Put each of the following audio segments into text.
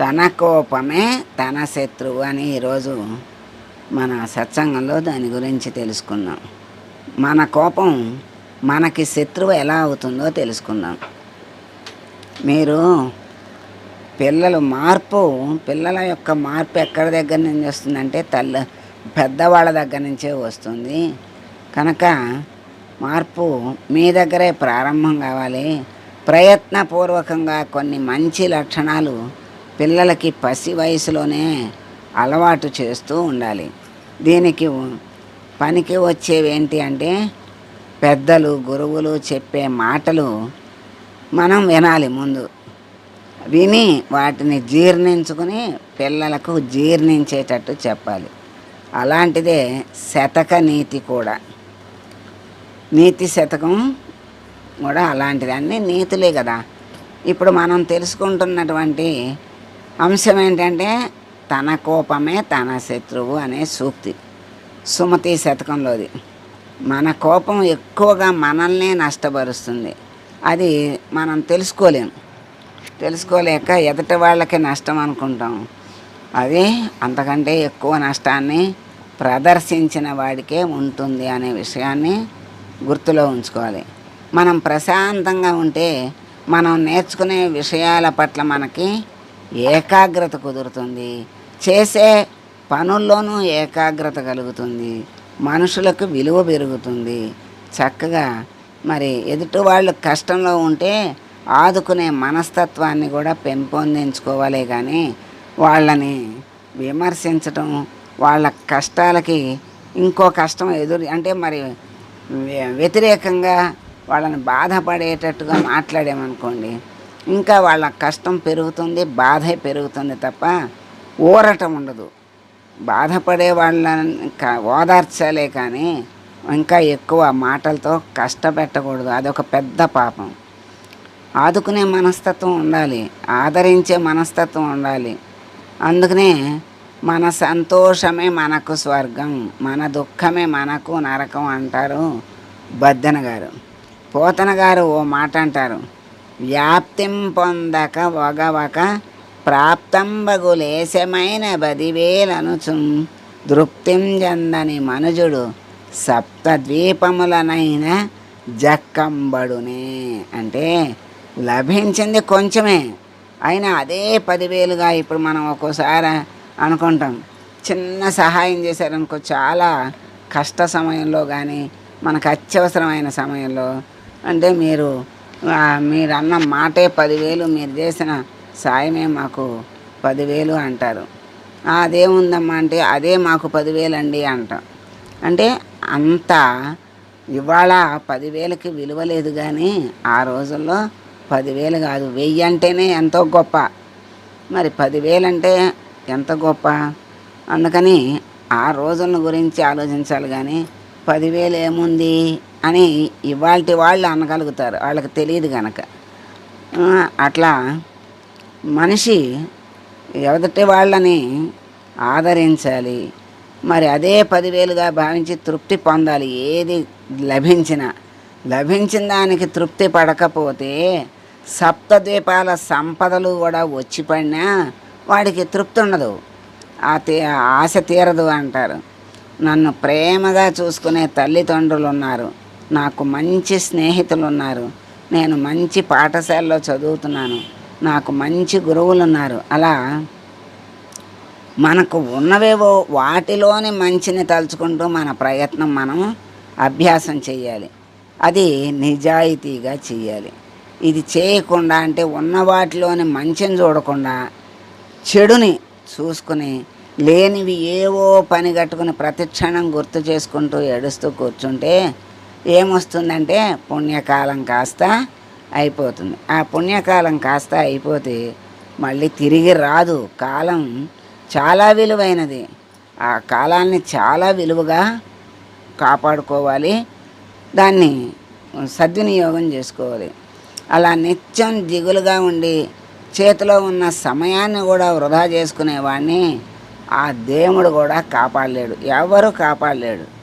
తన కోపమే తన శత్రువు అని ఈరోజు మన సత్సంగంలో దాని గురించి తెలుసుకుందాం మన కోపం మనకి శత్రువు ఎలా అవుతుందో తెలుసుకుందాం మీరు పిల్లలు మార్పు పిల్లల యొక్క మార్పు ఎక్కడి దగ్గర నుంచి వస్తుందంటే తల్లి పెద్దవాళ్ళ దగ్గర నుంచే వస్తుంది. కనుక మార్పు మీ దగ్గరే ప్రారంభం కావాలి. ప్రయత్నపూర్వకంగా కొన్ని మంచి లక్షణాలు పిల్లలకి పసి వయసులోనే అలవాటు చేస్తూ ఉండాలి. దీనికి పనికి వచ్చేవి ఏంటి అంటే పెద్దలు గురువులు చెప్పే మాటలు మనం వినాలి ముందు. విని వాటిని జీర్ణించుకుని పిల్లలకు జీర్ణించేటట్టు చెప్పాలి. అలాంటిదే శతక నీతి కూడా. నీతి శతకం కూడా అలాంటిది. అన్నీ నీతులే కదా. ఇప్పుడు మనం తెలుసుకుంటున్నటువంటి అంశం ఏంటంటే తన కోపమే తన శత్రువు అనే సూక్తి. సుమతి శతకంలోది. మన కోపం ఎక్కువగా మనల్నే నష్టపరుస్తుంది. అది మనం తెలుసుకోలేము తెలుసుకోలేక ఎదుటి వాళ్ళకి నష్టం అనుకుంటాం. అది అంతకంటే ఎక్కువ నష్టాన్ని ప్రదర్శించిన వాడికే ఉంటుంది అనే విషయాన్ని గుర్తులో ఉంచుకోవాలి. మనం ప్రశాంతంగా ఉంటే మనం నేర్చుకునే విషయాల పట్ల మనకి ఏకాగ్రత కుదురుతుంది. చేసే పనుల్లోనూ ఏకాగ్రత కలుగుతుంది. మనుషులకు విలువ పెరుగుతుంది. చక్కగా మరి ఎదుటి వాళ్ళు కష్టంలో ఉంటే ఆదుకునే మనస్తత్వాన్ని కూడా పెంపొందించుకోవాలి కానీ వాళ్ళని విమర్శించటం వాళ్ళ కష్టాలకి ఇంకో కష్టం ఎదురు అంటే మరి వ్య- వ్యతిరేకంగా వాళ్ళని బాధపడేటట్టుగా మాట్లాడామనుకోండి ఇంకా వాళ్ళ కష్టం పెరుగుతుంది బాధే పెరుగుతుంది తప్ప ఊరటం ఉండదు. బాధపడే వాళ్ళని ఓదార్చాలే కానీ ఇంకా ఎక్కువ మాటలతో కష్టపెట్టకూడదు. అదొక పెద్ద పాపం. ఆదుకునే మనస్తత్వం ఉండాలి ఆదరించే మనస్తత్వం ఉండాలి. అందుకనే మన సంతోషమే మనకు స్వర్గం మన దుఃఖమే మనకు నరకం అంటారు బద్దన గారు. పోతన గారు ఓ మాట అంటారు వ్యాప్తిం పొందక ఒగవక ప్రాప్తంబగు లేశమైన బదివేలనుచుం. దృప్తిం చెందని మనుజుడు సప్తద్వీపములనైన జక్కంబడునే. అంటే లభించింది కొంచెమే. అయినా అదే పదివేలుగా ఇప్పుడు మనం ఒక్కోసారి అనుకుంటాం. చిన్న సహాయం చేశారనుకో చాలా కష్ట సమయంలో కానీ మనకు అత్యవసరమైన సమయంలో అంటే మీరు మీరు అన్న మాటే పదివేలు మీరు చేసిన సాయమే మాకు పదివేలు అంటారు. అదేముందమ్మా అంటే అదే మాకు పదివేలు అండి అంటాం. అంటే అంత ఇవాళ పదివేలకి విలువ లేదు కానీ ఆ రోజుల్లో పదివేలు కాదు వెయ్యి అంటేనే ఎంతో గొప్ప. మరి పదివేలు అంటే ఎంత గొప్ప? అందుకని ఆ రోజుల గురించి ఆలోచించాలి కానీ పదివేలు ఏముంది అని ఇవాళ వాళ్ళు అనగలుగుతారు. వాళ్ళకి తెలియదు కనుక అట్లా మనిషి ఎదుటి వాళ్ళని ఆదరించాలి. మరి అదే పదివేలుగా భావించి తృప్తి పొందాలి. ఏది లభించినా. లభించిన దానికి తృప్తి పడకపోతే సప్తద్వీపాల సంపదలు కూడా వచ్చి పడినా వాడికి తృప్తి ఉండదు. ఆ తీ ఆశ తీరదు అంటారు. నన్ను ప్రేమగా చూసుకునే తల్లిదండ్రులు ఉన్నారు నాకు మంచి స్నేహితులు ఉన్నారు నేను మంచి పాఠశాలలో చదువుతున్నాను. నాకు మంచి గురువులు ఉన్నారు అలా మనకు ఉన్నవేవో వాటిలోని మంచిని తలుచుకుంటూ మన ప్రయత్నం మనం అభ్యాసం చేయాలి అది నిజాయితీగా చేయాలి ఇది చేయకుండా అంటే ఉన్న వాటిలోని మంచిని చూడకుండా చెడుని చూసుకుని లేనివి ఏవో పని కట్టుకుని ప్రతి క్షణం గుర్తు చేసుకుంటూ ఏడుస్తూ కూర్చుంటే ఏమొస్తుందంటే పుణ్యకాలం కాస్త అయిపోతుంది. ఆ పుణ్యకాలం కాస్త అయిపోతే మళ్ళీ తిరిగి రాదు. కాలం చాలా విలువైనది. ఆ కాలాన్ని చాలా విలువగా కాపాడుకోవాలి. దాన్ని సద్వినియోగం చేసుకోవాలి. అలా నిత్యం దిగులుగా ఉండి చేతిలో ఉన్న సమయాన్ని కూడా వృధా చేసుకునేవాడిని ఆ దేవుడు కూడా కాపాడలేడు. ఎవరు కాపాడలేడు.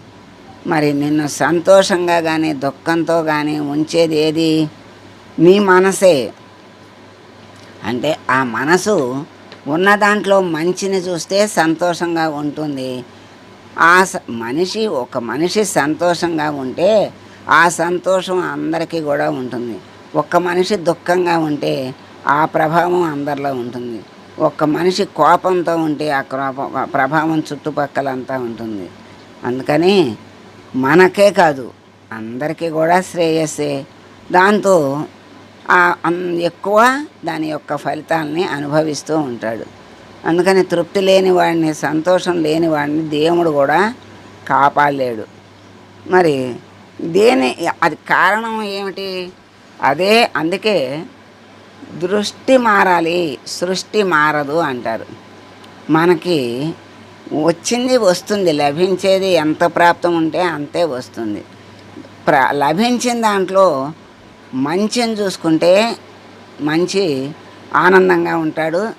మరి నిన్ను సంతోషంగా కానీ దుఃఖంతో కానీ ఉంచేది ఏది? నీ మనసే. అంటే ఆ మనసు ఉన్న దాంట్లో మంచిని చూస్తే సంతోషంగా ఉంటుంది. ఆ స- మనిషి ఒక మనిషి సంతోషంగా ఉంటే ఆ సంతోషం అందరికీ కూడా ఉంటుంది. ఒక్క మనిషి దుఃఖంగా ఉంటే ఆ ప్రభావం అందరిలో ఉంటుంది. ఒక్క మనిషి కోపంతో ఉంటే ఆ కోపం ఆ ప్రభావం చుట్టుపక్కలంతా ఉంటుంది. అందుకని మనకే కాదు అందరికీ కూడా శ్రేయస్సే. దాంతో ఎక్కువ దాని యొక్క ఫలితాలని అనుభవిస్తూ ఉంటాడు. అందుకని తృప్తి లేని వాడిని సంతోషం లేని వాడిని దేవుడు కూడా కాపాడలేడు. మరి దేని అది కారణం ఏమిటి? అదే అందుకే దృష్టి మారాలి సృష్టి మారదు అంటారు. మనకి వచ్చింది వస్తుంది. లభించేది ఎంత ప్రాప్తం ఉంటే అంతే వస్తుంది. ప్ర లభించిన దాంట్లో మంచిని చూసుకుంటే మంచి ఆనందంగా ఉంటాడు.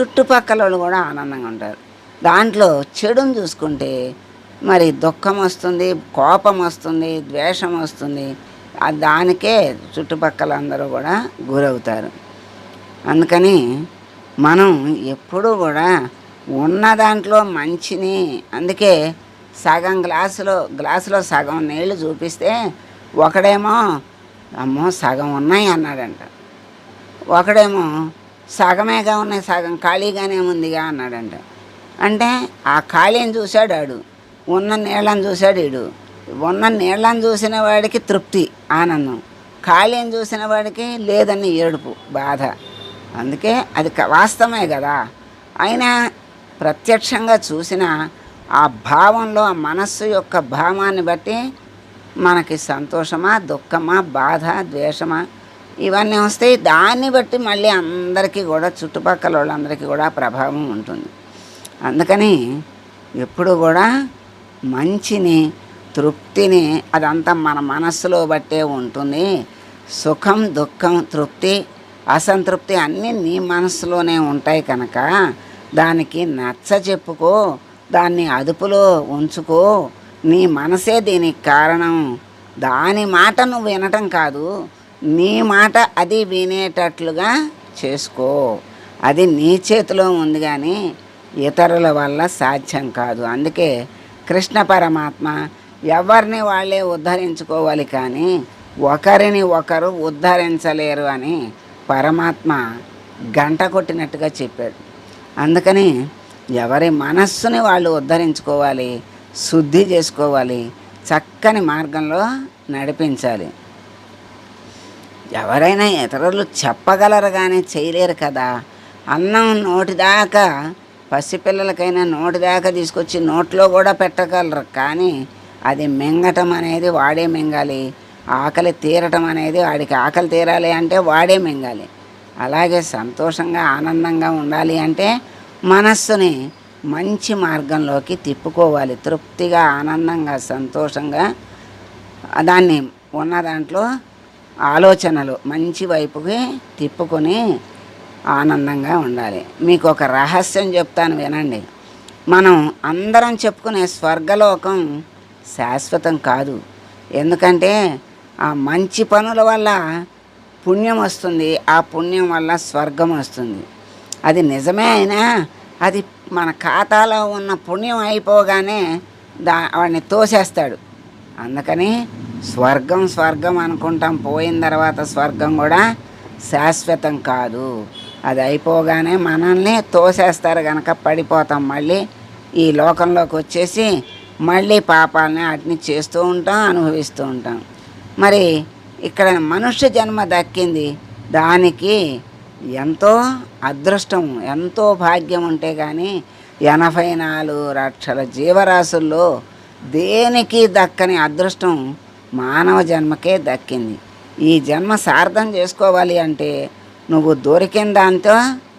చుట్టుపక్కల వాళ్ళు కూడా ఆనందంగా ఉంటారు. దాంట్లో చెడుని చూసుకుంటే మరి దుఃఖం వస్తుంది కోపం వస్తుంది ద్వేషం వస్తుంది. దానికే చుట్టుపక్కల అందరూ కూడా గురవుతారు. అందుకని మనం ఎప్పుడూ కూడా ఉన్న దాంట్లో మంచిని అందుకే సగం గ్లాసులో గ్లాసులో సగం నీళ్ళు చూపిస్తే ఒకడేమో అమ్మో సగం ఉన్నాయి అన్నాడంట. ఒకడేమో సగమేగా ఉన్నాయి సగం ఖాళీగానే ఉందిగా అన్నాడంట. అంటే ఆ ఖాళీని చూశాడు ఆడు ఉన్న నీళ్ళని చూశాడు వీడు ఉన్న నీళ్ళని చూసిన వాడికి తృప్తి ఆనందం. ఖాళీని చూసిన వాడికి లేదని ఏడుపు బాధ. అందుకే అది వాస్తవమే కదా. అయినా ప్రత్యక్షంగా చూసిన ఆ భావంలో ఆ మనస్సు యొక్క భావాన్ని బట్టి మనకి సంతోషమా దుఃఖమా బాధ ద్వేషమా ఇవన్నీ వస్తాయి. దాన్ని బట్టి మళ్ళీ అందరికీ కూడా చుట్టుపక్కల వాళ్ళందరికీ కూడా ప్రభావం ఉంటుంది. అందుకని ఎప్పుడు కూడా మంచిని తృప్తిని అదంతా మన మనస్సులో బట్టే ఉంటుంది. సుఖం దుఃఖం తృప్తి అసంతృప్తి అన్నీ నీ మనసులోనే ఉంటాయి కనుక దానికి నచ్చ చెప్పుకో దాన్ని అదుపులో ఉంచుకో. నీ మనసే దీనికి కారణం. దాని మాట నువ్వు వినటం కాదు నీ మాట అది వినేటట్లుగా చేసుకో. అది నీ చేతిలో ఉంది కానీ ఇతరుల వల్ల సాధ్యం కాదు. అందుకే కృష్ణ పరమాత్మ ఎవరిని వాళ్ళే ఉద్ధరించుకోవాలి కానీ ఒకరిని ఒకరు ఉద్ధరించలేరు అని పరమాత్మ గంట కొట్టినట్టుగా చెప్పాడు. అందుకని ఎవరి మనస్సుని వాళ్ళు ఉద్ధరించుకోవాలి శుద్ధి చేసుకోవాలి చక్కని మార్గంలో నడిపించాలి. ఎవరైనా ఇతరులు చెప్పగలరు కానీ చేయలేరు కదా. అన్నం నోటిదాకా పసిపిల్లలకైనా నోటిదాకా తీసుకొచ్చి నోట్లో కూడా పెట్టగలరు కానీ అది మింగటం అనేది వాడే మింగాలి. ఆకలి తీరటం అనేది వాడికి ఆకలి తీరాలి అంటే వాడే మింగాలి. అలాగే సంతోషంగా ఆనందంగా ఉండాలి అంటే మనస్సుని మంచి మార్గంలోకి తిప్పుకోవాలి. తృప్తిగా ఆనందంగా సంతోషంగా దాన్ని ఉన్న దాంట్లో ఆలోచనలు మంచి వైపుకి తిప్పుకొని ఆనందంగా ఉండాలి. మీకు ఒక రహస్యం చెప్తాను వినండి. మనం అందరం చెప్పుకునే స్వర్గలోకం శాశ్వతం కాదు. ఎందుకంటే ఆ మంచి పనుల వల్ల పుణ్యం వస్తుంది ఆ పుణ్యం వల్ల స్వర్గం వస్తుంది. అది నిజమే అయినా అది మన ఖాతాలో ఉన్న పుణ్యం అయిపోగానే దా వాడిని తోసేస్తాడు. అందుకని స్వర్గం స్వర్గం అనుకుంటాం పోయిన తర్వాత స్వర్గం కూడా శాశ్వతం కాదు. అది అయిపోగానే మనల్ని తోసేస్తారు కనుక పడిపోతాం మళ్ళీ ఈ లోకంలోకి వచ్చేసి మళ్ళీ పాపాలని వాటిని చేస్తూ ఉంటాం అనుభవిస్తూ ఉంటాం. మరి ఇక్కడ మనుష్య జన్మ దక్కింది. దానికి ఎంతో అదృష్టం ఎంతో భాగ్యం ఉంటే కానీ ఎనభై నాలుగు లక్షల జీవరాశుల్లో దేనికి దక్కని అదృష్టం మానవ జన్మకే దక్కింది. ఈ జన్మ సార్థం చేసుకోవాలి అంటే నువ్వు దొరికిన దాంతో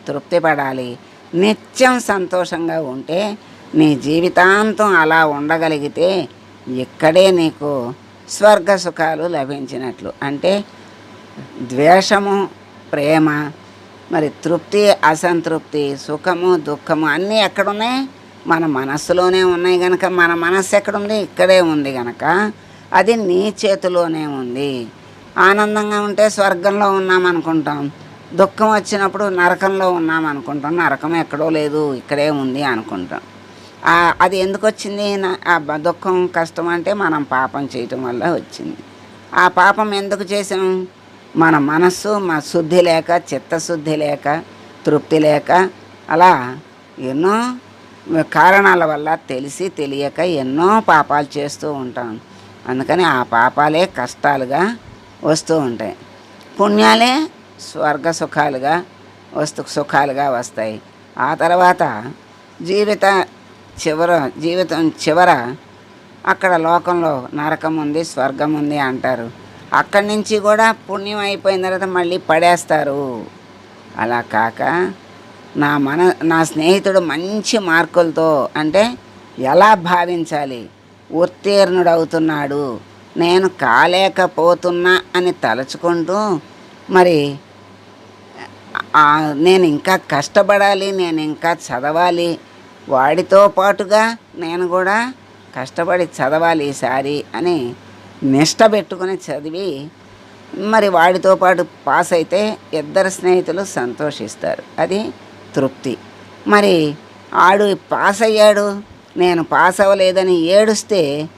తృప్తి పడాలి. నిత్యం సంతోషంగా ఉంటే నీ జీవితాంతం అలా ఉండగలిగితే ఇక్కడే నీకు స్వర్గ సుఖాలు లభించినట్లు. అంటే ద్వేషము ప్రేమ మరి తృప్తి అసంతృప్తి సుఖము దుఃఖము అన్నీ ఎక్కడున్నాయి? మన మనస్సులోనే ఉన్నాయి కనుక మన మనస్సు ఎక్కడుంది? ఇక్కడే ఉంది కనుక అది నీ చేతిలోనే ఉంది. ఆనందంగా ఉంటే స్వర్గంలో ఉన్నాం అనుకుంటాం దుఃఖం వచ్చినప్పుడు నరకంలో ఉన్నాం అనుకుంటాం నరకం ఎక్కడో లేదు ఇక్కడే ఉంది అనుకుంటాం. అది ఎందుకు వచ్చింది? ఆ దుఃఖం కష్టం అంటే మనం పాపం చేయటం వల్ల వచ్చింది. ఆ పాపం ఎందుకు చేసాం మన మనస్సు మా శుద్ధి లేక చిత్తశుద్ధి లేక తృప్తి లేక అలా ఎన్నో కారణాల వల్ల తెలిసి తెలియక ఎన్నో పాపాలు చేస్తూ ఉంటాం. అందుకని ఆ పాపాలే కష్టాలుగా వస్తూ ఉంటాయి. పుణ్యాలే స్వర్గ సుఖాలుగా వస్తు సుఖాలుగా వస్తాయి. ఆ తర్వాత జీవిత చివర జీవితం చివర అక్కడ లోకంలో నరకం ఉంది స్వర్గం ఉంది అంటారు. అక్కడి నుంచి కూడా పుణ్యం అయిపోయిన తర్వాత మళ్ళీ పడేస్తారు. అలా కాక నా మన నా స్నేహితుడు మంచి మార్కులతో అంటే ఎలా భావించాలి? ఉత్తీర్ణుడు అవుతున్నాడు నేను కాలేకపోతున్నా అని తలుచుకుంటూ మరి నేను ఇంకా కష్టపడాలి నేను ఇంకా చదవాలి వాడితో పాటుగా నేను కూడా కష్టపడి చదవాలి ఈసారి అని నిష్ట పెట్టుకుని చదివి మరి వాడితో పాటు పాస్ అయితే ఇద్దరు స్నేహితులు సంతోషిస్తారు. అది తృప్తి. మరి ఆడు పాస్ అయ్యాడు నేను పాస్ అవ్వలేదని ఏడుస్తే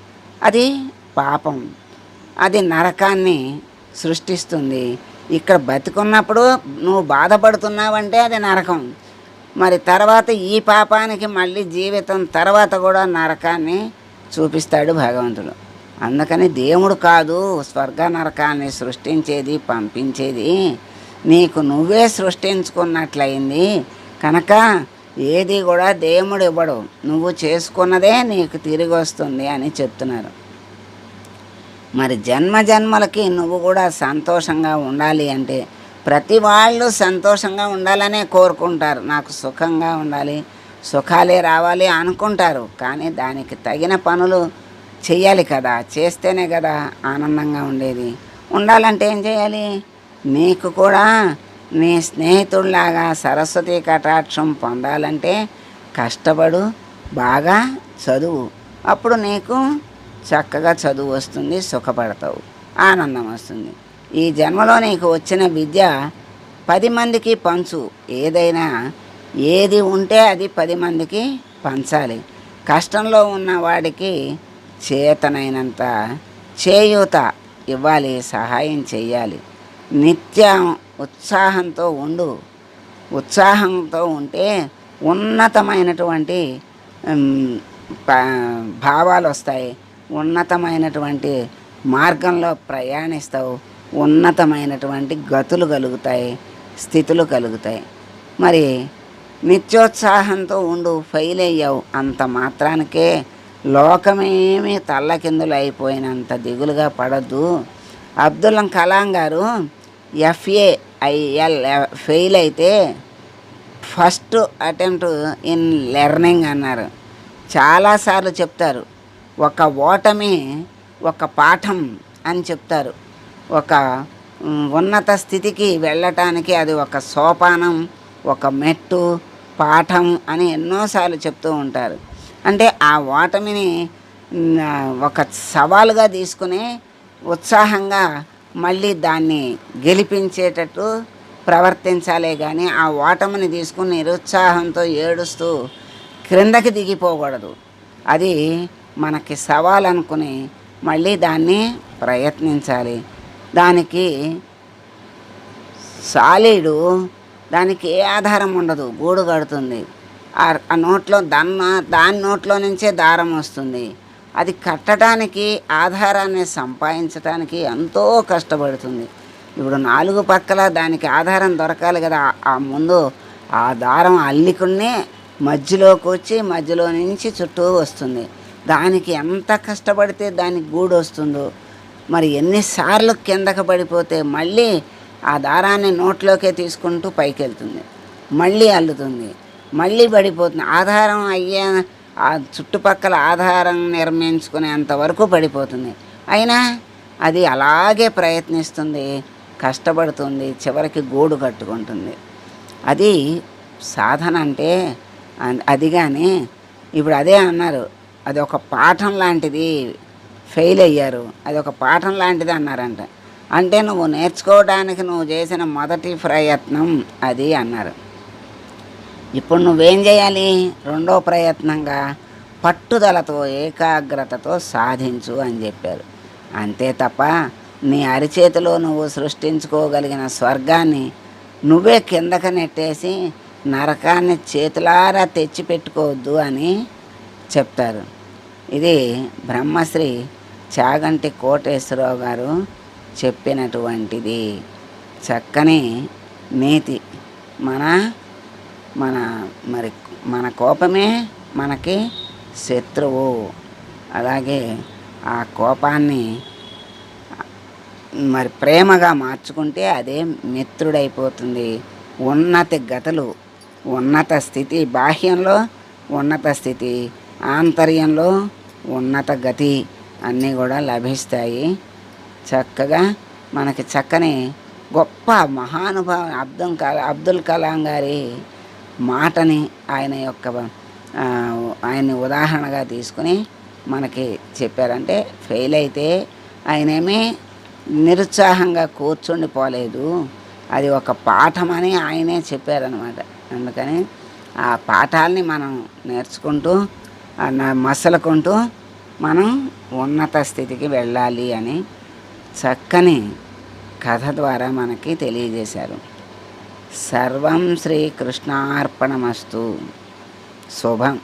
అది పాపం. అది నరకాన్ని సృష్టిస్తుంది. ఇక్కడ బతికున్నప్పుడు నువ్వు బాధపడుతున్నావంటే అది నరకం. మరి తర్వాత ఈ పాపానికి మళ్ళీ జీవితం తర్వాత కూడా నరకాన్ని చూపిస్తాడు భగవంతుడు. అందుకని దేవుడు కాదు స్వర్గ నరకాన్ని సృష్టించేది పంపించేది నీకు నువ్వే సృష్టించుకున్నట్లయింది. కనుక ఏది కూడా దేవుడు ఇవ్వడు. నువ్వు చేసుకున్నదే నీకు తిరిగి వస్తుంది అని చెప్తున్నారు. మరి జన్మ జన్మలకి నువ్వు కూడా సంతోషంగా ఉండాలి అంటే ప్రతి వాళ్ళు సంతోషంగా ఉండాలనే కోరుకుంటారు. నాకు సుఖంగా ఉండాలి సుఖాలే రావాలి అనుకుంటారు. కానీ దానికి తగిన పనులు చేయాలి కదా చేస్తేనే కదా ఆనందంగా ఉండేది. ఉండాలంటే ఏం చేయాలి? నీకు కూడా నీ స్నేహితుడిలాగా సరస్వతి కటాక్షం పొందాలంటే కష్టపడు బాగా చదువు. అప్పుడు నీకు చక్కగా చదువు వస్తుంది సుఖపడతావు ఆనందం వస్తుంది. ఈ జన్మలో నీకు వచ్చిన విద్య పది మందికి పంచు. ఏదైనా ఏది ఉంటే అది పది మందికి పంచాలి. కష్టంలో ఉన్న వాడికి చేతనైనంత చేయూత ఇవ్వాలి సహాయం చేయాలి నిత్యం ఉత్సాహంతో ఉండు. ఉత్సాహంతో ఉంటే ఉన్నతమైనటువంటి భావాలు వస్తాయి ఉన్నతమైనటువంటి మార్గంలో ప్రయాణిస్తావు. ఉన్నతమైనటువంటి గతులు కలుగుతాయి స్థితులు కలుగుతాయి. మరి నిత్యోత్సాహంతో ఉండు ఫెయిల్ అయ్యావు అంత మాత్రానికే లోకమేమి తల్లకిందులు అయిపోయినంత దిగులుగా పడద్దు. Abdul Kalam garu F A I L fail అయితే ఫస్ట్ అటెంప్ట్ ఇన్ లెర్నింగ్ అన్నారు. చాలాసార్లు చెప్తారు. ఒక ఓటమి ఒక పాఠం అని చెప్తారు. ఒక ఉన్నత స్థితికి వెళ్ళటానికి అది ఒక సోపానం ఒక మెట్టు పాఠం అని ఎన్నోసార్లు చెప్తూ ఉంటారు. అంటే ఆ ఓటమిని ఒక సవాలుగా తీసుకుని ఉత్సాహంగా మళ్ళీ దాన్ని గెలిపించేటట్టు ప్రవర్తించాలే కానీ ఆ ఓటమిని తీసుకుని నిరుత్సాహంతో ఏడుస్తూ క్రిందకి దిగిపోకూడదు. అది మనకి సవాల్ అనుకుని మళ్ళీ దాన్ని ప్రయత్నించాలి. దానికి సాలీడు దానికి ఏ ఆధారం ఉండదు. గూడు కడుతుంది. ఆ ఆ నోట్లో దన్న దాని నోట్లో నుంచే దారం వస్తుంది. అది కట్టడానికి ఆధారాన్ని సంపాదించడానికి ఎంతో కష్టపడుతుంది. ఇప్పుడు నాలుగు పక్కల దానికి ఆధారం దొరకాలి కదా. ఆ- ఆ ముందు ఆ దారం అల్లికునే మధ్యలోకి వచ్చి మధ్యలో నుంచి చుట్టూ వస్తుంది. దానికి ఎంత కష్టపడితే దానికి గూడు వస్తుందో మరి ఎన్నిసార్లు కిందకు పడిపోతే మళ్ళీ ఆ దారాన్ని నోట్లోకే తీసుకుంటూ పైకి వెళ్తుంది మళ్ళీ అల్లుతుంది. మళ్ళీ పడిపోతుంది. ఆధారం అయ్యే ఆ చుట్టుపక్కల ఆధారం నిర్మించుకునేంత వరకు పడిపోతుంది. అయినా అది అలాగే ప్రయత్నిస్తుంది. కష్టపడుతుంది. చివరికి గోడు కట్టుకుంటుంది. అది సాధన అంటే అది కానీ ఇప్పుడు అదే అన్నారు. అది ఒక పాఠం లాంటిది. ఫెయిల్ అయ్యారు. అది ఒక పాఠం లాంటిది అన్నారంట. అంటే నువ్వు నేర్చుకోవడానికి నువ్వు చేసిన మొదటి ప్రయత్నం అది అన్నారు. ఇప్పుడు నువ్వేం చేయాలి? రెండో ప్రయత్నంగా పట్టుదలతో ఏకాగ్రతతో సాధించు అని చెప్పారు. అంతే తప్ప నీ అరిచేతిలో నువ్వు సృష్టించుకోగలిగిన స్వర్గాన్ని నువ్వే కిందకి నెట్టేసి నరకాన్ని చేతులారా తెచ్చిపెట్టుకోవద్దు అని చెప్తారు. ఇది బ్రహ్మశ్రీ చాగంటి కోటేశ్వరరావు గారు చెప్పినటువంటిది. చక్కని నీతి. మన మన మరి మన కోపమే మనకి శత్రువు. అలాగే ఆ కోపాన్ని మరి ప్రేమగా మార్చుకుంటే అదే మిత్రుడైపోతుంది. ఉన్నత గతులు ఉన్నత స్థితి బాహ్యంలో ఉన్నత స్థితి ఆంతర్యంలో ఉన్నత గతి. అన్నీ కూడా లభిస్తాయి. చక్కగా మనకి చక్కని గొప్ప మహానుభావ అబ్దుల్ కలా అబ్దుల్ కలాం గారి మాటని ఆయన యొక్క ఆయన్ని ఉదాహరణగా తీసుకుని మనకి చెప్పారంటే ఫెయిల్ అయితే ఆయనేమీ నిరుత్సాహంగా కూర్చుండిపోలేదు. అది ఒక పాఠమని ఆయనే చెప్పారనమాట అందుకని ఆ పాఠాలని మనం నేర్చుకుంటూ ఆ మసలుకుంటూ మనం ఉన్నత స్థితికి వెళ్ళాలి అని చక్కని కథ ద్వారా మనకి తెలియజేశారు. సర్వం శ్రీకృష్ణార్పణమస్తు. శుభం.